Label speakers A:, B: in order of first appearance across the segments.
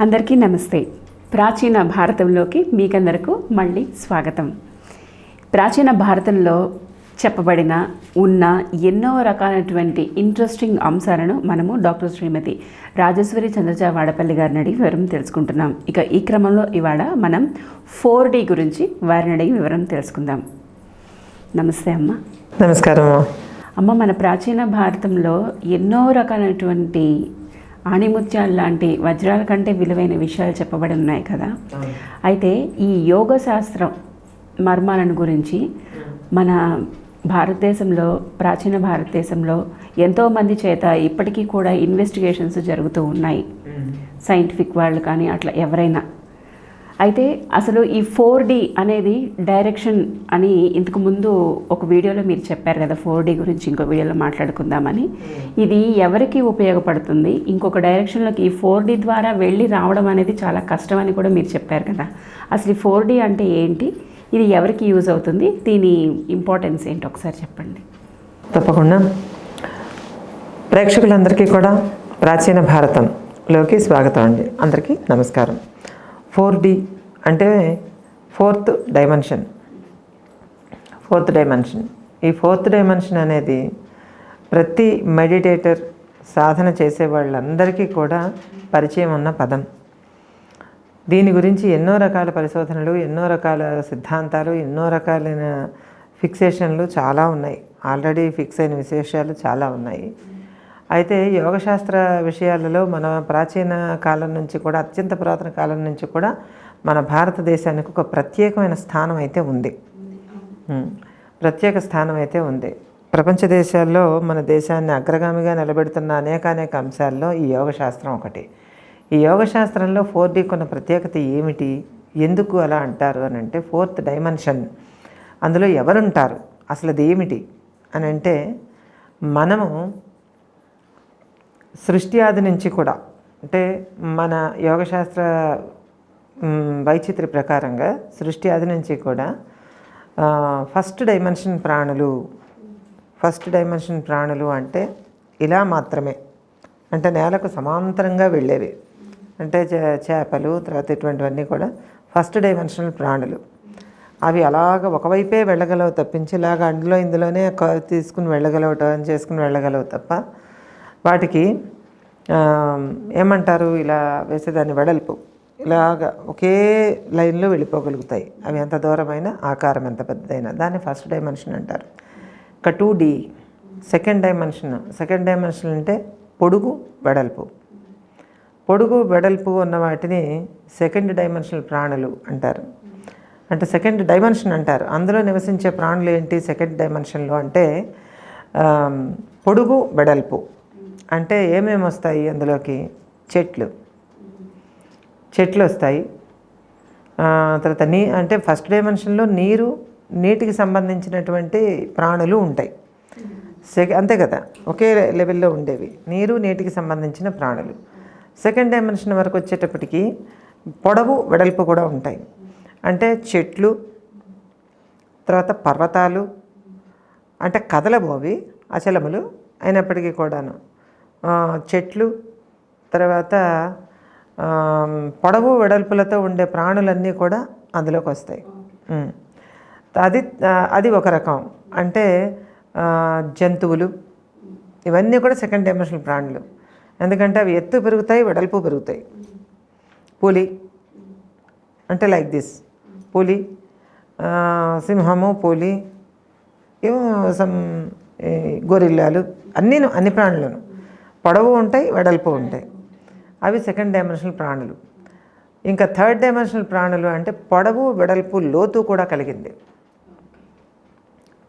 A: అందరికీ నమస్తే. ప్రాచీన భారతంలోకి మీకందరకు మళ్ళీ స్వాగతం. ప్రాచీన భారతంలో చెప్పబడిన ఉన్న ఎన్నో రకాలైనటువంటి ఇంట్రెస్టింగ్ అంశాలను మనము డాక్టర్ శ్రీమతి రాజేశ్వరి చంద్రజా వాడపల్లి గారిని అడిగి వివరం తెలుసుకుంటున్నాం. ఇక ఈ క్రమంలో ఇవాళ మనం ఫోర్ డి గురించి వారిని అడిగి వివరం తెలుసుకుందాం. నమస్తే అమ్మ.
B: నమస్కారం
A: అమ్మ మన ప్రాచీన భారతంలో ఎన్నో రకాలైనటువంటి ఆణిముత్యాలు లాంటి వజ్రాల కంటే విలువైన విషయాలు చెప్పబడి ఉన్నాయి కదా. అయితే ఈ యోగ శాస్త్రం మర్మాలను గురించి మన భారతదేశంలో ప్రాచీన భారతదేశంలో ఎంతోమంది చేత ఇప్పటికీ కూడా ఇన్వెస్టిగేషన్స్ జరుగుతూ ఉన్నాయి. సైంటిఫిక్ వాళ్ళు కానీ అట్లా ఎవరైనా అయితే అసలు ఈ ఫోర్ డి అనేది డైరెక్షన్ అని ఇంతకు ముందు ఒక వీడియోలో మీరు చెప్పారు కదా ఫోర్ డి గురించి ఇంకో వీడియోలో మాట్లాడుకుందామని. ఇది ఎవరికి ఉపయోగపడుతుంది? ఇంకొక డైరెక్షన్లోకి ఈ ఫోర్ డి ద్వారా వెళ్ళి రావడం అనేది చాలా కష్టం అని కూడా మీరు చెప్పారు కదా. అసలు ఈ ఫోర్ డి అంటే ఏంటి? ఇది ఎవరికి యూజ్ అవుతుంది? దీని ఇంపార్టెన్స్ ఏంటి? ఒకసారి చెప్పండి.
B: తప్పకుండా. ప్రేక్షకులందరికీ కూడా ప్రాచీన భారతంలోకి స్వాగతం అండి. అందరికీ నమస్కారం. ఫోర్ డి అంటే ఫోర్త్ డైమెన్షన్. Fourth dimension. ఈ ఫోర్త్ డైమెన్షన్ అనేది ప్రతి మెడిటేటర్ సాధన చేసే వాళ్ళందరికీ కూడా పరిచయం ఉన్న పదం. దీని గురించి ఎన్నో రకాల పరిశోధనలు ఎన్నో రకాల సిద్ధాంతాలు ఎన్నో రకాలైన ఫిక్సేషన్లు చాలా ఉన్నాయి. ఆల్రెడీ ఫిక్స్ అయిన విశేషాలు చాలా ఉన్నాయి. అయితే యోగశాస్త్ర విషయాలలో మన ప్రాచీన కాలం నుంచి కూడా అత్యంత పురాతన కాలం నుంచి కూడా మన భారతదేశానికి ఒక ప్రత్యేకమైన స్థానం అయితే ఉంది. ప్రత్యేక స్థానం అయితే ఉంది. ప్రపంచ దేశాల్లో మన దేశాన్ని అగ్రగామిగా నిలబెడుతున్న అనేక అనేక అంశాల్లో ఈ యోగశాస్త్రం ఒకటి. ఈ యోగశాస్త్రంలో ఫోర్ డీకి ఉన్న ప్రత్యేకత ఏమిటి? ఎందుకు అలా అంటారు అని అంటే ఫోర్త్ డైమెన్షన్. అందులో ఎవరుంటారు? అసలు అది ఏమిటి? అని అంటే మనము సృష్టి ఆది నుంచి కూడా అంటే మన యోగశాస్త్ర వైచిత్రి ప్రకారంగా సృష్టి ఆది నుంచి కూడా ఫస్ట్ డైమెన్షన్ ప్రాణులు ఫస్ట్ డైమెన్షన్ ప్రాణులు అంటే ఇలా మాత్రమే. అంటే నేలకు సమాంతరంగా వెళ్ళేవి. అంటే చే- చేపలు తర్వాత ఇటువంటివన్నీ కూడా ఫస్ట్ డైమెన్షనల్ ప్రాణులు. అవి అలాగ ఒకవైపే వెళ్ళగలవు తప్పించి ఇలాగ అందులో ఇందులోనే క- తీసుకుని వెళ్ళగలవు టర్న్ చేసుకుని వెళ్ళగలవు తప్ప వాటికి ఏమంటారు ఇలా వేసేదాన్ని వెడల్పు. ఇలాగ ఒకే లైన్లో వెళ్ళిపోగలుగుతాయి. అవి ఎంత దూరమైన ఆకారం ఎంత పెద్దదైనా. దాన్ని ఫస్ట్ డైమెన్షన్ అంటారు. ఇక two D second dimension second dimension అంటే పొడుగు వెడల్పు. పొడుగు వెడల్పు ఉన్న వాటిని సెకండ్ డైమెన్షనల్ ప్రాణులు అంటారు. అంటే సెకండ్ డైమెన్షన్ అంటారు. అందులో నివసించే ప్రాణులు ఏంటి సెకండ్ డైమెన్షన్లో అంటే పొడుగు వెడల్పు. అంటే ఏమేమి వస్తాయి అందులోకి? చెట్లు. చెట్లు వస్తాయి. తర్వాత నీ అంటే ఫస్ట్ డైమెన్షన్లో నీరు నీటికి సంబంధించినటువంటి ప్రాణులు ఉంటాయి. సెక అంతే కదా? ఒకే లెవెల్లో ఉండేవి. నీరు నీటికి సంబంధించిన ప్రాణులు. సెకండ్ డైమెన్షన్ వరకు వచ్చేటప్పటికి పొడవు వెడల్పు కూడా ఉంటాయి. అంటే చెట్లు తర్వాత పర్వతాలు అంటే కదలబోవి అచలములు అయినప్పటికీ కూడాను. చెట్లు తర్వాత పొడవు వెడల్పులతో ఉండే ప్రాణులన్నీ కూడా అందులోకి వస్తాయి. అది అది ఒక రకం. అంటే జంతువులు ఇవన్నీ కూడా సెకండ్ డైమెన్షనల్ ప్రాణులు. ఎందుకంటే అవి ఎత్తు పెరుగుతాయి వెడల్పు పెరుగుతాయి. పులి అంటే లైక్ దిస్. పులి సింహము పులి ఏమో సమ్ గొరిల్లాలు అన్నీ అన్ని ప్రాణులను. పొడవు ఉంటాయి వెడల్పు ఉంటాయి. అవి సెకండ్ డైమెన్షనల్ ప్రాణులు. ఇంకా థర్డ్ డైమెన్షనల్ ప్రాణులు అంటే పొడవు వెడల్పు లోతు కూడా కలిగింది.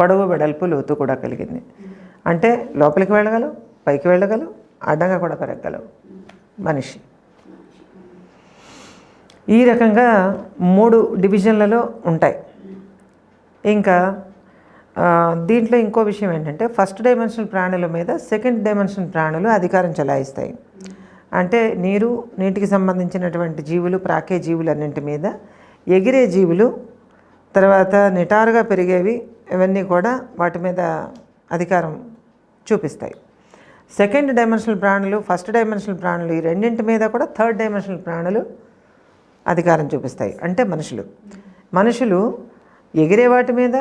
B: పొడవు వెడల్పు లోతు కూడా కలిగింది. అంటే లోపలికి వెళ్ళగలవు పైకి వెళ్ళగలవు అడ్డంగా కూడా పెరగలవు మనిషి. ఈ రకంగా మూడు డివిజన్లలో ఉంటాయి. ఇంకా దీంట్లో ఇంకో విషయం ఏంటంటే ఫస్ట్ డైమెన్షన్ ప్రాణుల మీద సెకండ్ డైమెన్షన్ ప్రాణులు అధికారం చెలాయిస్తాయి. అంటే నీరు నీటికి సంబంధించినటువంటి జీవులు ప్రాకే జీవులు అన్నింటి మీద ఎగిరే జీవులు తర్వాత నిటారుగా పెరిగేవి ఇవన్నీ కూడా వాటి మీద అధికారం చూపిస్తాయి. సెకండ్ డైమెన్షనల్ ప్రాణులు ఫస్ట్ డైమెన్షనల్ ప్రాణులు ఈ రెండింటి మీద కూడా థర్డ్ డైమెన్షనల్ ప్రాణులు అధికారం చూపిస్తాయి. అంటే మనుషులు. మనుషులు ఎగిరే వాటి మీద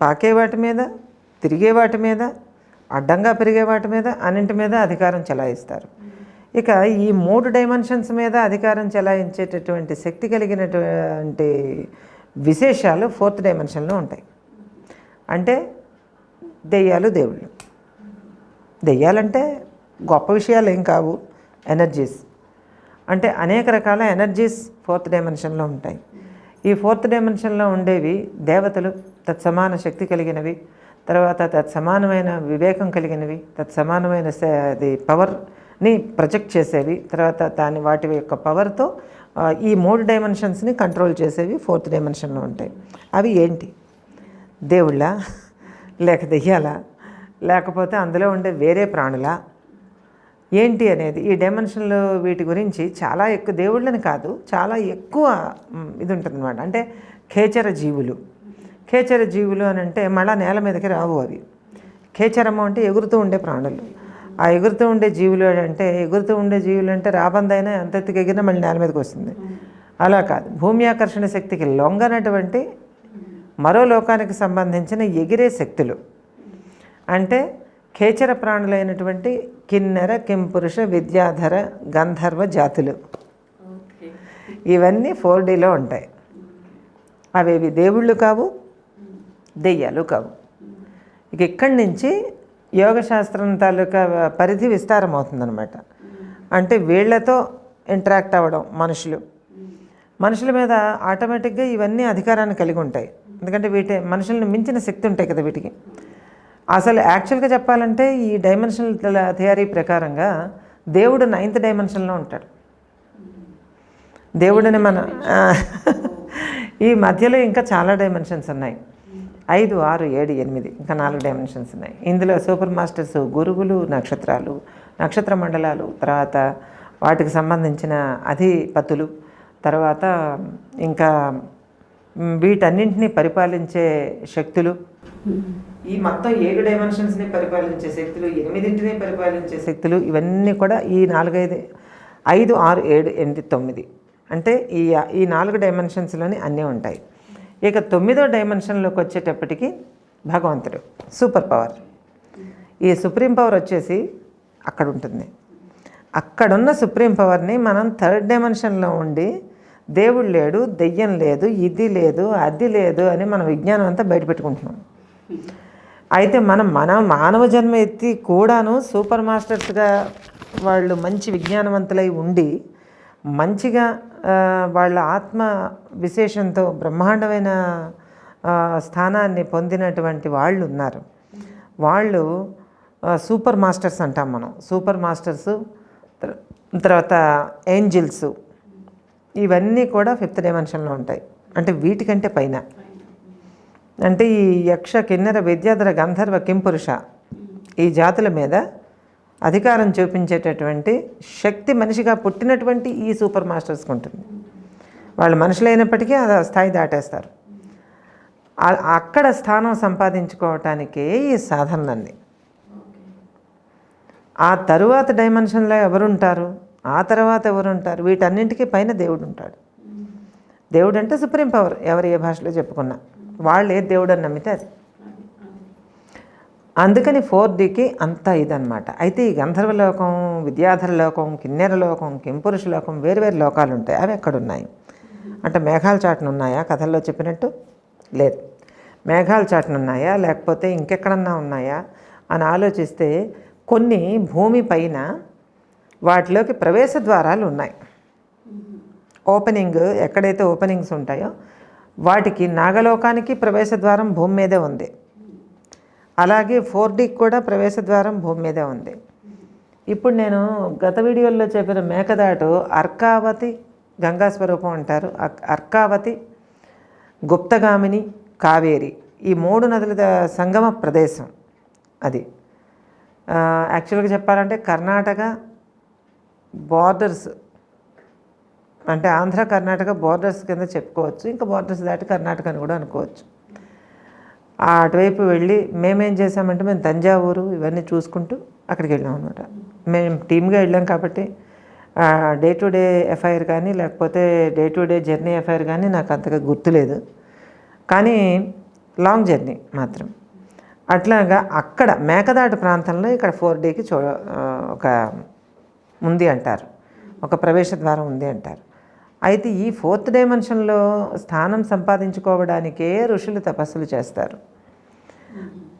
B: పాకే వాటి మీద తిరిగే వాటి మీద అడ్డంగా పెరిగే వాటి మీద అన్నింటి మీద అధికారం చెలాయిస్తారు. ఇక ఈ మూడు డైమెన్షన్స్ మీద అధికారం చెలాయించేటటువంటి శక్తి కలిగినటువంటి విశేషాలు ఫోర్త్ డైమెన్షన్లో ఉంటాయి. అంటే దెయ్యాలు దేవుళ్ళు. దెయ్యాలంటే గొప్ప విషయాలు ఏం కావు ఎనర్జీస్. అంటే అనేక రకాల ఎనర్జీస్ ఫోర్త్ డైమెన్షన్లో ఉంటాయి. ఈ ఫోర్త్ డైమెన్షన్లో ఉండేవి దేవతలు. తత్సమాన శక్తి కలిగినవి తర్వాత తత్సమానమైన వివేకం కలిగినవి తత్సమానమైన అది పవర్ని ప్రొజెక్ట్ చేసేవి తర్వాత దాని వాటి యొక్క పవర్తో ఈ మూడు డైమెన్షన్స్ని కంట్రోల్ చేసేవి ఫోర్త్ డైమెన్షన్లో ఉంటాయి. అవి ఏంటి? దేవుళ్ళ లేక దెయ్యాలా లేకపోతే అందులో ఉండే వేరే ప్రాణులా. ఏంటి అనేది ఈ డైమెన్షన్లో వీటి గురించి చాలా ఎక్కువ దేవుళ్ళని కాదు చాలా ఎక్కువ ఇది ఉంటుందన్నమాట. అంటే ఖేచర జీవులు ఖేచర జీవులు అని అంటే మళ్ళా నేల మీదకి రావు అవి ఖేచరము అంటే ఎగురుతూ ఉండే ప్రాణులు. ఆ ఎగురుతూ ఉండే జీవులు అంటే ఎగురుతూ ఉండే జీవులు అంటే రాబందైనా ఎంత ఎత్తుకు ఎగిరినా మళ్ళీ నేల మీదకి వస్తుంది. అలా కాదు. భూమి ఆకర్షణ శక్తికి లొంగనటువంటి మరో లోకానికి సంబంధించిన ఎగిరే శక్తులు. అంటే ఖేచర ప్రాణులైనటువంటి కిన్నెర కింపురుష విద్యాధర గంధర్వ జాతులు. ఇవన్నీ ఫోర్ డీలో ఉంటాయి. అవేవి దేవుళ్ళు కావు దెయ్యాలు కావు. ఇక ఇక్కడి నుంచి యోగశాస్త్రం తాలూకా పరిధి విస్తారమవుతుందనమాట అంటే వీళ్ళతో ఇంటరాక్ట్ అవ్వడం మనుషులు. మనుషుల మీద ఆటోమేటిక్గా ఇవన్నీ అధికారాన్ని కలిగి ఉంటాయి. ఎందుకంటే వీటి మనుషులను మించిన శక్తి ఉంటాయి కదా వీటికి. అసలు యాక్చువల్గా చెప్పాలంటే ఈ డైమెన్షనల్ థియరీ ప్రకారంగా దేవుడు నైన్త్ డైమెన్షన్లో ఉంటాడు. దేవుడిని మన ఈ మధ్యలో ఇంకా చాలా డైమెన్షన్స్ ఉన్నాయి. ఐదు ఆరు ఏడు ఎనిమిది ఇంకా నాలుగు డైమెన్షన్స్ ఉన్నాయి. ఇందులో సూపర్ మాస్టర్స్ గురువులు నక్షత్రాలు నక్షత్ర మండలాలు తర్వాత వాటికి సంబంధించిన అధిపతులు తర్వాత ఇంకా వీటన్నింటినీ పరిపాలించే శక్తులు. ఈ మొత్తం ఏడు డైమెన్షన్స్ని పరిపాలించే శక్తులు ఎనిమిదింటిని పరిపాలించే శక్తులు ఇవన్నీ కూడా ఈ నాలుగైదు ఐదు ఆరు ఏడు ఎనిమిది తొమ్మిది. అంటే ఈ ఈ నాలుగు డైమెన్షన్స్లోని అన్నీ ఉంటాయి. ఇక తొమ్మిదో డైమెన్షన్లోకి వచ్చేటప్పటికి భగవంతుడు సూపర్ పవర్. ఈ సుప్రీం పవర్ వచ్చేసి అక్కడ ఉంటుంది అక్కడున్న సుప్రీం పవర్ని మనం థర్డ్ డైమెన్షన్లో ఉండి దేవుడు లేడు దెయ్యం లేదు ఇది లేదు అది లేదు అని మన విజ్ఞానం అంతా బయటపెట్టుకుంటున్నాం. అయితే మనం మన మానవ జన్మ ఎత్తి కూడాను సూపర్ మాస్టర్స్గా వాళ్ళు మంచి విజ్ఞానవంతులై ఉండి మంచిగా వాళ్ళ ఆత్మ విశేషంతో బ్రహ్మాండమైన స్థానాన్ని పొందినటువంటి వాళ్ళు ఉన్నారు. వాళ్ళు సూపర్ మాస్టర్స్ అంటాం మనం. సూపర్ మాస్టర్స్ తర్వాత ఏంజిల్స్. ఇవన్నీ కూడా ఫిఫ్త్ డైమెన్షన్లో ఉంటాయి. అంటే వీటికంటే పైన. అంటే ఈ యక్ష కిన్నెర విద్యాధర గంధర్వ కింపురుష ఈ జాతుల మీద అధికారం చూపించేటటువంటి శక్తి మనిషిగా పుట్టినటువంటి ఈ సూపర్ మాస్టర్స్కి ఉంటుంది. వాళ్ళు మనుషులైనప్పటికీ ఆ స్థాయి దాటేస్తారు. అక్కడ స్థానం సంపాదించుకోవటానికే ఈ సాధనలన్నీ. ఆ తరువాత డైమెన్షన్లో ఎవరుంటారు? ఆ తర్వాత ఎవరుంటారు? వీటన్నింటికీ పైన దేవుడు ఉంటాడు. దేవుడు అంటే సుప్రీం పవర్ ఎవరు ఏ భాషలో చెప్పుకున్నా. వాళ్ళు ఏ దేవుడు అని నమ్మితే అది. అందుకని ఫోర్ డికి అంత ఇదన్నమాట. అయితే ఈ గంధర్వ లోకం విద్యాధర లోకం కిన్నెర లోకం కింపురుష లోకం వేరు వేరు లోకాలు ఉంటాయి. అవి ఎక్కడున్నాయి? అంటే మేఘాల చాటున ఉన్నాయా కథల్లో చెప్పినట్టు లేదు. మేఘాల చాటున ఉన్నాయా లేకపోతే ఇంకెక్కడన్నా ఉన్నాయా? అని ఆలోచిస్తే కొన్ని భూమి పైన వాటిలోకి ప్రవేశ ద్వారాలు ఉన్నాయి. ఓపెనింగ్ ఎక్కడైతే ఓపెనింగ్స్ ఉంటాయో వాటికి నాగలోకానికి ప్రవేశ ద్వారం భూమి మీదే ఉంది. అలాగే ఫోర్ డీకి కూడా ప్రవేశ ద్వారం భూమి మీదే ఉంది. ఇప్పుడు నేను గత వీడియోల్లో చెప్పిన మేకదాటు అర్కావతి గంగా స్వరూపం అంటారు. అక్- అర్కావతి గుప్తగామిని కావేరి ఈ మూడు నదుల సంగమ ప్రదేశం అది. యాక్చువల్గా చెప్పాలంటే కర్ణాటక బార్డర్స్ అంటే ఆంధ్ర కర్ణాటక బార్డర్స్ కింద చెప్పుకోవచ్చు. ఇంకా బార్డర్స్ దాటి కర్ణాటక అని కూడా అనుకోవచ్చు. అటువైపు వెళ్ళి మేమేం చేసామంటే మేము తంజావూరు ఇవన్నీ చూసుకుంటూ అక్కడికి వెళ్ళాం అనమాట మేము టీమ్గా వెళ్ళాం కాబట్టి డే టు డే ఎఫ్ఐఆర్ కానీ లేకపోతే day to day journey FIR కానీ నాకు అంతగా గుర్తులేదు. కానీ లాంగ్ జర్నీ మాత్రం. అట్లాగా అక్కడ మేకదాటు ప్రాంతంలో ఇక్కడ ఫోర్ డేకి చూ ఒక ఉంది అంటారు. ఒక ప్రవేశ ద్వారం ఉంది అంటారు. అయితే ఈ ఫోర్త్ డైమెన్షన్లో స్థానం సంపాదించుకోవడానికే ఋషులు తపస్సులు చేస్తారు.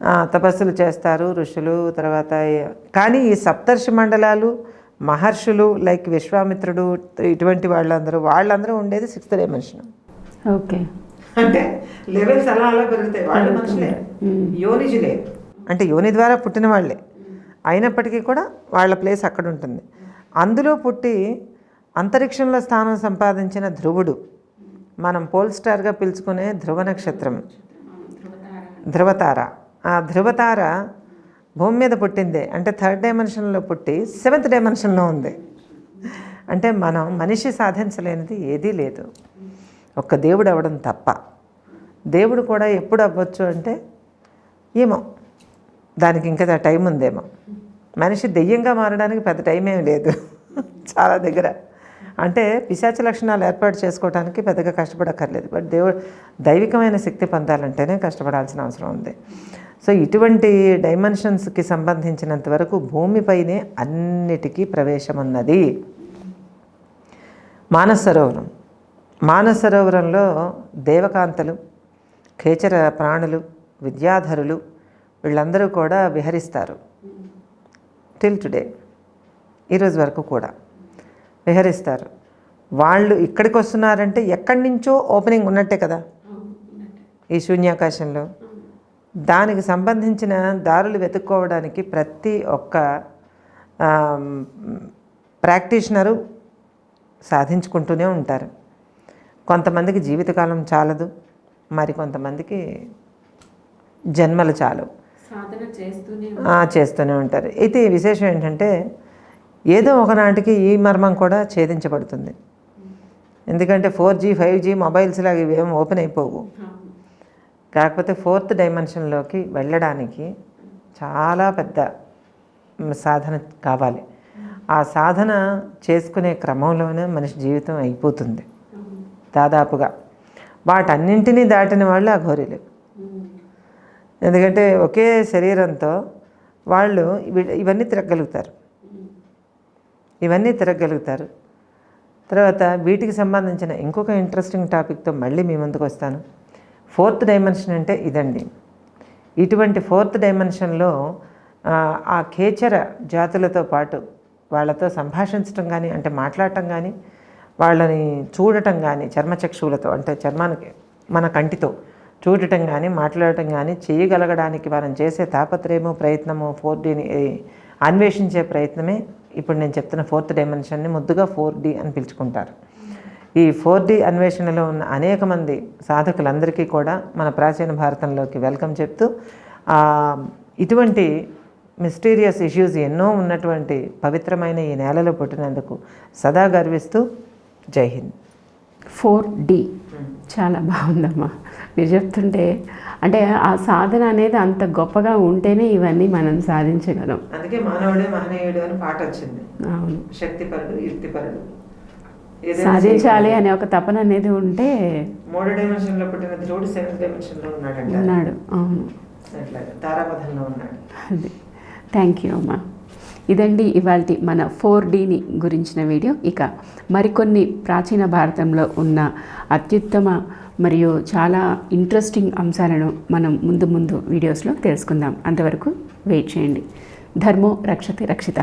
B: ఆ, తపస్సులు చేస్తారు ఋషులు తర్వాత కానీ ఈ సప్తర్షి మండలాలు మహర్షులు లైక్ విశ్వామిత్రుడు ఇటువంటి వాళ్ళందరూ వాళ్ళందరూ ఉండేది సిక్స్త్ డైమెన్షన్.
A: ఓకే.
B: అంటే లెవెల్స్ అలా అలా పెరుగుతాయి. వాళ్ళు మనుషులే. యోనిజులే. అంటే యోని ద్వారా పుట్టిన వాళ్ళే. అయినప్పటికీ కూడా వాళ్ళ ప్లేస్ అక్కడ ఉంటుంది. అందులో పుట్టి అంతరిక్షంలో స్థానం సంపాదించిన ధ్రువుడు. మనం పోల్ స్టార్గా పిలుచుకునే ధ్రువ నక్షత్రం. ధ్రువతార. ఆ ధ్రువతార భూమి మీద పుట్టిందే. అంటే థర్డ్ డైమెన్షన్లో పుట్టి సెవెంత్ డైమెన్షన్లో ఉంది. అంటే మనం మనిషి సాధించలేనిది ఏదీ లేదు. ఒక్క దేవుడు అవ్వడం తప్ప. దేవుడు కూడా ఎప్పుడు అవ్వచ్చు అంటే ఏమో. దానికి ఇంకా టైం ఉందేమో. మనిషి దెయ్యంగా మారడానికి పెద్ద టైం ఏమి లేదు. చాలా దగ్గర. అంటే పిశాచ లక్షణాలు ఏర్పాటు చేసుకోవడానికి పెద్దగా కష్టపడక్కర్లేదు. బట్ దేవుడు దైవికమైన శక్తి పొందాలంటేనే కష్టపడాల్సిన అవసరం ఉంది. సో ఇటువంటి డైమెన్షన్స్కి సంబంధించినంత వరకు భూమిపైనే అన్నిటికీ ప్రవేశం ఉన్నది. మానసరోవరం సరోవరం. సరోవరంలో దేవకాంతలు ఖేచర ప్రాణులు విద్యాధరులు వీళ్ళందరూ కూడా విహరిస్తారు. Till today. ఈరోజు వరకు కూడా. విహరిస్తారు. వాళ్ళు ఇక్కడికి వస్తున్నారంటే ఎక్కడి నుంచో ఓపెనింగ్ ఉన్నట్టే కదా? ఈ శూన్యాకాశంలో. దానికి సంబంధించిన దారులు వెతుక్కోవడానికి ప్రతి ఒక్క ప్రాక్టీషనరు సాధించుకుంటూనే ఉంటారు. కొంతమందికి జీవితకాలం చాలదు. మరి కొంతమందికి జన్మలు చాలు.
A: చేస్తూనే
B: ఉంటారు. అయితే విశేషం ఏంటంటే ఏదో ఒకనాటికి ఈ మర్మం కూడా ఛేదించబడుతుంది. ఎందుకంటే four G five G mobiles లాగా ఇవేం ఓపెన్ అయిపోవు. కాకపోతే ఫోర్త్ డైమెన్షన్లోకి వెళ్ళడానికి చాలా పెద్ద సాధన కావాలి. ఆ సాధన చేసుకునే క్రమంలోనే మనిషి జీవితం అయిపోతుంది. దాదాపుగా వాటన్నింటినీ దాటిన వాళ్ళు ఆ ఎందుకంటే ఒకే శరీరంతో వాళ్ళు ఇవన్నీ తిరగలుగుతారు ఇవన్నీ తిరగలుగుతారు తర్వాత వీటికి సంబంధించిన ఇంకొక ఇంట్రెస్టింగ్ టాపిక్తో మళ్ళీ మీ ముందుకు వస్తాను. ఫోర్త్ డైమెన్షన్ అంటే ఇదండి. ఇటువంటి ఫోర్త్ డైమెన్షన్లో ఆ, ఆ కేచర జాతులతో పాటు వాళ్ళతో సంభాషించటం కానీ అంటే మాట్లాడటం కానీ వాళ్ళని చూడటం కానీ చర్మచక్షువులతో అంటే చర్మానికి మన కంటితో చూడటం కానీ మాట్లాడటం కానీ చేయగలగడానికి మనం చేసే తాపత్రయము ప్రయత్నము ఫోర్ డీని అన్వేషించే ప్రయత్నమే ఇప్పుడు నేను చెప్తున్న ఫోర్త్ డైమెన్షన్ని ముద్దుగా ఫోర్ డి అని పిలుచుకుంటారు. ఈ ఫోర్ డి అన్వేషణలో ఉన్న అనేక మంది సాధకులందరికీ కూడా మన ప్రాచీన భారతంలోకి వెల్కమ్ చెప్తూ ఇటువంటి మిస్టీరియస్ ఇష్యూస్ ఎన్నో ఉన్నటువంటి పవిత్రమైన ఈ నేలలో పుట్టినందుకు సదా గర్విస్తూ జై హింద్.
A: Four D. చాలా బాగుందమ్మా. మీరు చెప్తుంటే అంటే ఆ సాధన అనేది అంత గొప్పగా ఉంటేనే ఇవన్నీ మనం సాధించగలం.
B: అందుకే మానవుడే మహనీయుడు అని పాట వచ్చింది.
A: అవును.
B: శక్తిపరుడు యుక్తిపరుడు.
A: సాధించాలి అనే ఒక తపన అనేది ఉంటే
B: మూడు డైమెన్షన్లో పుట్టిన ధ్రువుడు సెవెంత్ డైమెన్షన్లో ఉన్నాడంట.
A: ఉన్నాడు. అవును.
B: తారాపథంలో ఉన్నాడు.
A: అది. థ్యాంక్ యూ అమ్మా. ఇదండి ఇవాళ మన ఫోర్ డీని గురించిన వీడియో. ఇక మరికొన్ని ప్రాచీన భారతంలో ఉన్న అత్యుత్తమ మరియు చాలా ఇంట్రెస్టింగ్ అంశాలను మనం ముందు ముందు వీడియోస్లో తెలుసుకుందాం. అంతవరకు వెయిట్ చేయండి. ధర్మో రక్షతి రక్షిత.